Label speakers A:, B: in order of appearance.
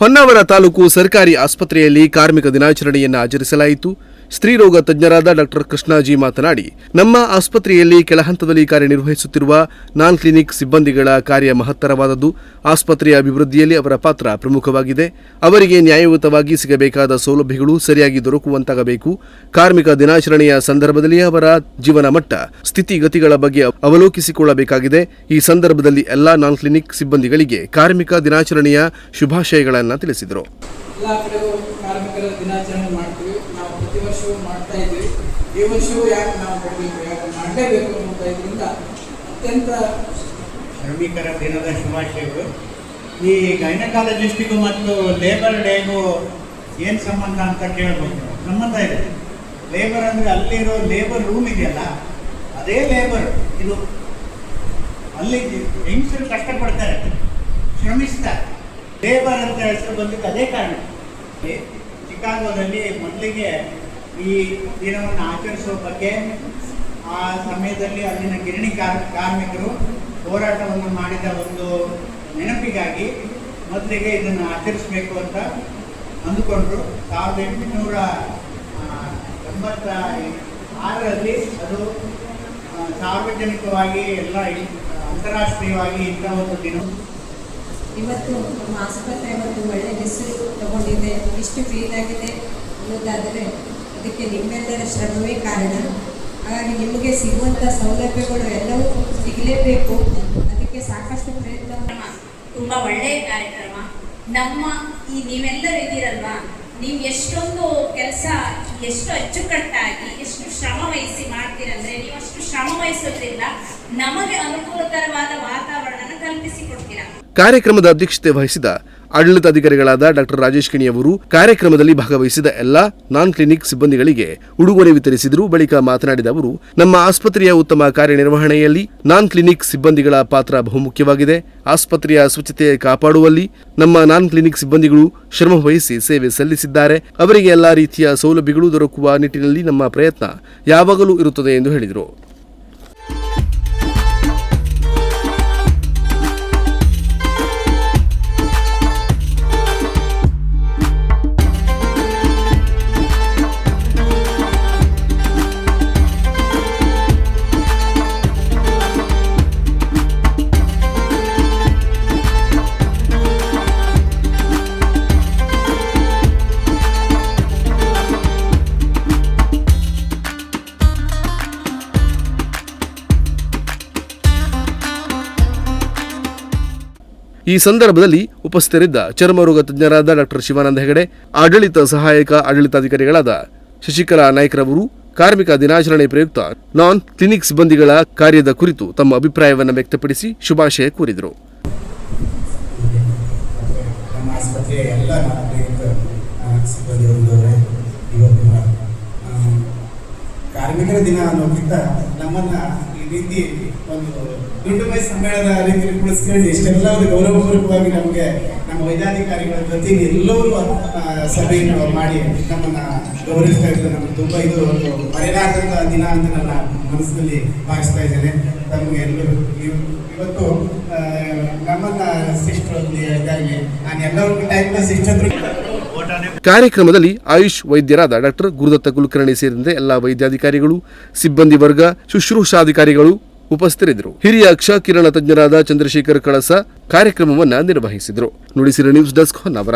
A: ಹೊನ್ನಾವರ ತಾಲೂಕು ಸರ್ಕಾರಿ ಆಸ್ಪತ್ರೆಯಲ್ಲಿ ಕಾರ್ಮಿಕ ದಿನಾಚರಣೆಯನ್ನು ಆಚರಿಸಲಾಯಿತು. ಸ್ತ್ರೀರೋಗ ತಜ್ಞರಾದ ಡಾಕ್ಟರ್ ಕೃಷ್ಣಾಜಿ ಮಾತನಾಡಿ, ನಮ್ಮ ಆಸ್ಪತ್ರೆಯಲ್ಲಿ ಕೆಳಹಂತದಲ್ಲಿ ಕಾರ್ಯನಿರ್ವಹಿಸುತ್ತಿರುವ ನಾನ್ ಕ್ಲಿನಿಕ್ ಸಿಬ್ಬಂದಿಗಳ ಕಾರ್ಯ ಮಹತ್ತರವಾದದ್ದು. ಆಸ್ಪತ್ರೆಯ ಅಭಿವೃದ್ಧಿಯಲ್ಲಿ ಅವರ ಪಾತ್ರ ಪ್ರಮುಖವಾಗಿದೆ. ಅವರಿಗೆ ನ್ಯಾಯಯುತವಾಗಿ ಸಿಗಬೇಕಾದ ಸೌಲಭ್ಯಗಳು ಸರಿಯಾಗಿ ದೊರಕುವಂತಾಗಬೇಕು. ಕಾರ್ಮಿಕ ದಿನಾಚರಣೆಯ ಸಂದರ್ಭದಲ್ಲಿ ಅವರ ಜೀವನ ಮಟ್ಟ, ಸ್ಥಿತಿಗತಿಗಳ ಬಗ್ಗೆ ಅವಲೋಕಿಸಿಕೊಳ್ಳಬೇಕಾಗಿದೆ. ಈ ಸಂದರ್ಭದಲ್ಲಿ ಎಲ್ಲಾ ನಾನ್ ಕ್ಲಿನಿಕ್ ಸಿಬ್ಬಂದಿಗಳಿಗೆ ಕಾರ್ಮಿಕ ದಿನಾಚರಣೆಯ ಶುಭಾಶಯಗಳನ್ನು ತಿಳಿಸಿದರು.
B: ದಿನಾಚರಣೆ ಮಾಡ್ತೀವಿ. ಪ್ರತಿ ವರ್ಷವೂ ಮಾಡ್ತಾ ಇದ್ವಿ ಈ ವರ್ಷವೂ ಯಾಕೆ ನಾವು ಕೊಡಬೇಕು, ಯಾಕೆ ಮಾಡಲೇಬೇಕು ಅನ್ನುವಂಥ ಇದರಿಂದ ಅತ್ಯಂತ
C: ಶ್ರಮಿಕರ ದಿನದ ಶುಭಾಶಯಗಳು. ಈ ಗೈನಕಾಲಜಿಸ್ಟಿಗೂ ಮತ್ತು ಲೇಬರ್ ಡೇಗೂ ಏನು ಸಂಬಂಧ ಅಂತ ಕೇಳ್ಬೋದು. ಸಂಬಂಧ ಇದೆ. ಲೇಬರ್ ಅಂದರೆ ಅಲ್ಲಿರೋ ಲೇಬರ್ ರೂಮ್ ಇದೆಯಲ್ಲ, ಅದೇ ಲೇಬರ್ ಇದು ಅಲ್ಲಿ ಹೆಂಗಸರು ಕಷ್ಟಪಡ್ತಾರೆ, ಶ್ರಮಿಸ್ತಾರೆ. ಲೇಬರ್ ಅಂತ ಹೆಸರು ಬಂದಿದ್ದು ಅದೇ ಕಾರಣ. ಚಿಕಾಗೋದಲ್ಲಿ ಮೊದಲಿಗೆ ಈ ದಿನವನ್ನು ಆಚರಿಸುವ ಬಗ್ಗೆ ಆ ಸಮಯದಲ್ಲಿ ಅಲ್ಲಿನ ಗಿರಣಿ ಕಾರ್ಮಿಕರು ಹೋರಾಟವನ್ನು ಮಾಡಿದ ಒಂದು ನೆನಪಿಗಾಗಿ ಮೊದಲಿಗೆ ಇದನ್ನು ಆಚರಿಸಬೇಕು ಅಂತ ಅಂದುಕೊಂಡರು. ಸಾವಿರದ ಎಂಟುನೂರ ಎಂಬತ್ತ ಆರರಲ್ಲಿ ಅದು ಸಾರ್ವಜನಿಕವಾಗಿ ಎಲ್ಲ ಅಂತಾರಾಷ್ಟ್ರೀಯವಾಗಿ ಇಂಥ ಒಂದು ದಿನ.
D: ಇವತ್ತು ನಮ್ಮ ಆಸ್ಪತ್ರೆ ಒಂದು ಒಳ್ಳೆಯ ಹೆಸರು ತಗೊಂಡಿದೆ. ಇಷ್ಟು ಕ್ಲೀನ್ ಆಗಿದೆ ಅನ್ನೋದಾದರೆ ಅದಕ್ಕೆ ನಿಮ್ಮೆಲ್ಲರ ಶ್ರಮವೇ ಕಾರಣ. ಹಾಗಾಗಿ ನಿಮಗೆ ಸಿಗುವಂಥ ಸೌಲಭ್ಯಗಳು ಎಲ್ಲವೂ ಸಿಗಲೇಬೇಕು. ಅದಕ್ಕೆ ಸಾಕಷ್ಟು ಪ್ರಯತ್ನ
E: ತುಂಬ ಒಳ್ಳೆಯ ಕಾರ್ಯಕ್ರಮ. ನಮ್ಮ ಈ ನೀವೆಲ್ಲರೂ ಇದ್ದೀರಲ್ವಾ? ನೀವು ಎಷ್ಟೊಂದು ಕೆಲಸ, ಎಷ್ಟು ಅಚ್ಚುಕಟ್ಟಾಗಿ, ಎಷ್ಟು ಶ್ರಮ ವಹಿಸಿ ಮಾಡ್ತೀರಂದ್ರೆ ನೀವು ಅಷ್ಟು ಶ್ರಮ ವಹಿಸೋದ್ರಿಂದ ನಮಗೆ ಅನುಕೂಲಕರವಾದ ವಾತಾವರಣನ
A: ಕಾರ್ಯಕ್ರಮದ ಅಧ್ಯಕ್ಷತೆ ವಹಿಸಿದ ಆಡಳಿತಾಧಿಕಾರಿಗಳಾದ ಡಾಕ್ಟರ್ ರಾಜೇಶ್ ಕಿಣಿ ಅವರು ಕಾರ್ಯಕ್ರಮದಲ್ಲಿ ಭಾಗವಹಿಸಿದ ಎಲ್ಲಾ ನಾನ್ ಕ್ಲಿನಿಕ್ ಸಿಬ್ಬಂದಿಗಳಿಗೆ ಉಡುಗೊರೆ ವಿತರಿಸಿದರು. ಬಳಿಕ ಮಾತನಾಡಿದ ಅವರು, ನಮ್ಮ ಆಸ್ಪತ್ರೆಯ ಉತ್ತಮ ಕಾರ್ಯನಿರ್ವಹಣೆಯಲ್ಲಿ ನಾನ್ ಕ್ಲಿನಿಕ್ ಸಿಬ್ಬಂದಿಗಳ ಪಾತ್ರ ಬಹುಮುಖ್ಯವಾಗಿದೆ. ಆಸ್ಪತ್ರೆಯ ಸ್ವಚ್ಛತೆ ಕಾಪಾಡುವಲ್ಲಿ ನಮ್ಮ ನಾನ್ ಕ್ಲಿನಿಕ್ ಸಿಬ್ಬಂದಿಗಳು ಶ್ರಮ ವಹಿಸಿ ಸೇವೆ ಸಲ್ಲಿಸಿದ್ದಾರೆ. ಅವರಿಗೆ ಎಲ್ಲಾ ರೀತಿಯ ಸೌಲಭ್ಯಗಳು ದೊರಕುವ ನಿಟ್ಟಿನಲ್ಲಿ ನಮ್ಮ ಪ್ರಯತ್ನ ಯಾವಾಗಲೂ ಇರುತ್ತದೆ ಎಂದು ಹೇಳಿದರು. ಈ ಸಂದರ್ಭದಲ್ಲಿ ಉಪಸ್ಥಿತರಿದ್ದ ಚರ್ಮರೋಗ ತಜ್ಞರಾದ ಡಾಕ್ಟರ್ ಶಿವಾನಂದ ಹೆಗಡೆ, ಆಡಳಿತ ಸಹಾಯಕ ಆಡಳಿತಾಧಿಕಾರಿಗಳಾದ ಶಶಿಕಲಾ ನಾಯ್ಕರವರು, ಕಾರ್ಮಿಕ ದಿನಾಚರಣೆ ಪ್ರಯುಕ್ತ ನಾನ್ ಕ್ಲಿನಿಕ್ ಸಿಬ್ಬಂದಿಗಳ ಕಾರ್ಯದ ಕುರಿತು ತಮ್ಮ ಅಭಿಪ್ರಾಯವನ್ನು ವ್ಯಕ್ತಪಡಿಸಿ ಶುಭಾಶಯ ಕೋರಿದರು.
F: ಕಾರ್ಮಿಕರ ದಿನ ಅನ್ನೋಕ್ಕಿಂತ ನಮ್ಮನ್ನ ರೀತಿ ಒಂದು ದುಂಡುಮೈ ಸಮ್ಮೇಳನ ರೀತಿಯಲ್ಲಿ ಕುಳಿಸ್ಕೊಂಡು ಇಷ್ಟೆಲ್ಲ ಒಂದು ಗೌರವಪೂರ್ವಕವಾಗಿ ನಮಗೆ ನಮ್ಮ ವೈದ್ಯಾಧಿಕಾರಿಗಳ ಜೊತೆ ಎಲ್ಲರೂ ಸಭೆಯನ್ನು ಮಾಡಿ ನಮ್ಮನ್ನ ಗೌರವಿಸ್ತಾ ಇದ್ದಾರೆ. ನಮ್ಗೆ ತುಂಬ ಇದು ಒಂದು ಮರೆಯಲಾಗದ ದಿನ ಅಂತ ನನ್ನ ಮನಸ್ಸಿನಲ್ಲಿ ಭಾವಿಸ್ತಾ ಇದ್ದೇನೆ. ತಮಗೆ ಎಲ್ಲರೂ ಇವ್- ಇವತ್ತು ನಮ್ಮನ್ನ ಸಿಸ್ಟರ್ ಇದಾಗಿ ನಾನು ಎಲ್ಲರಿಗೂ ಟೈಮ್ನ ಸಿಸ್ಟರ್
A: ಕಾರ್ಯಕ್ರಮದಲ್ಲಿ ಆಯುಷ್ ವೈದ್ಯರಾದ ಡಾಕ್ಟರ್ ಗುರುದತ್ತ ಕುಲಕರ್ಣಿ ಸೇರಿದಂತೆ ಎಲ್ಲ ವೈದ್ಯಾಧಿಕಾರಿಗಳು, ಸಿಬ್ಬಂದಿ ವರ್ಗ, ಶುಶ್ರೂಷಾಧಿಕಾರಿಗಳು ಉಪಸ್ಥಿತರಿದ್ದರು. ಹಿರಿಯ ಅಕ್ಷ ಕಿರಣ ತಜ್ಞರಾದ ಚಂದ್ರಶೇಖರ್ ಕಳಸ ಕಾರ್ಯಕ್ರಮವನ್ನು ನಿರ್ವಹಿಸಿದರು. Nudisira news desk Honnavar.